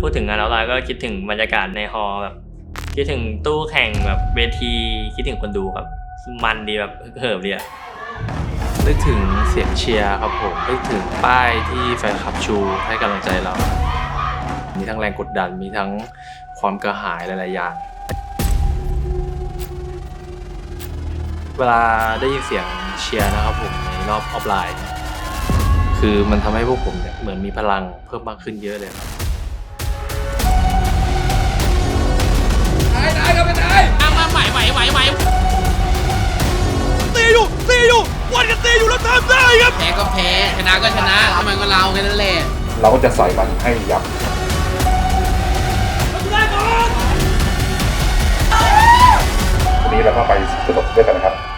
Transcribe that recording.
พูดถึงงานออนไลน์ก็คิดถึงบรรยากาศในฮอลล์แบบคิดถึงตู้แข่งแบบเวทีคิดถึงคนดูครับ มันดีแบบฮึกเหิมดีอะนึกถึงเสียงเชียร์ครับผมนึกถึงป้ายที่แฟนคลับชูให้กำลังใจเรา มีทั้งแรงกดดันมีทั้งความกระหายหลายๆอย่าง เวลาได้ยินเสียงเชียร์นะครับผมในรอบออฟไลน์ คือมันทำให้พวกผมเนี่ยเหมือนมีพลังเพิ่มมากขึ้นเยอะเลยครับ อยู่ตีอยู่วันกันตีอยู่แล้วทำได้ครับแพ้ก็แพ้ชนะก็ชนะทำไมก็เราแค่นั้นแหละเราก็จะใส่มันให้ยับวันนี้เราก็ไปสนุกด้วยกันนะครับเบคอน